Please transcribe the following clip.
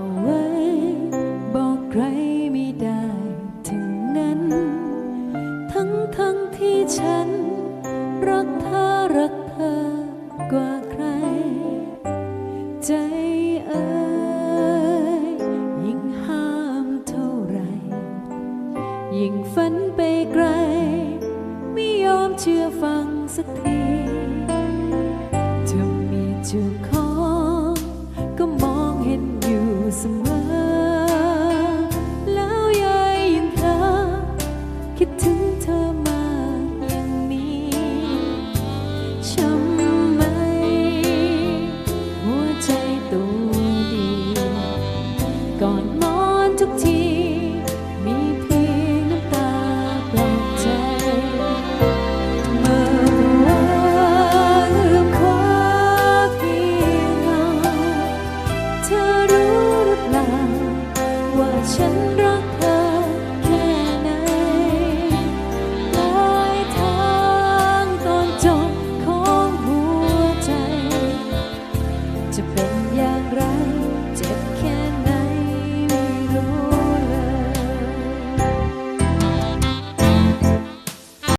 เอาไว้ บอกใครไม่ได้ถึงนั้น ทั้งทั้งที่ฉัน รักเธอรักเธอกว่าใคร ใจเอ่ยยิ่งห้ามเท่าไหรยิ่งฝันไปไกล ไม่ยอมเชื่อฟังสักที ช้ำ to pray.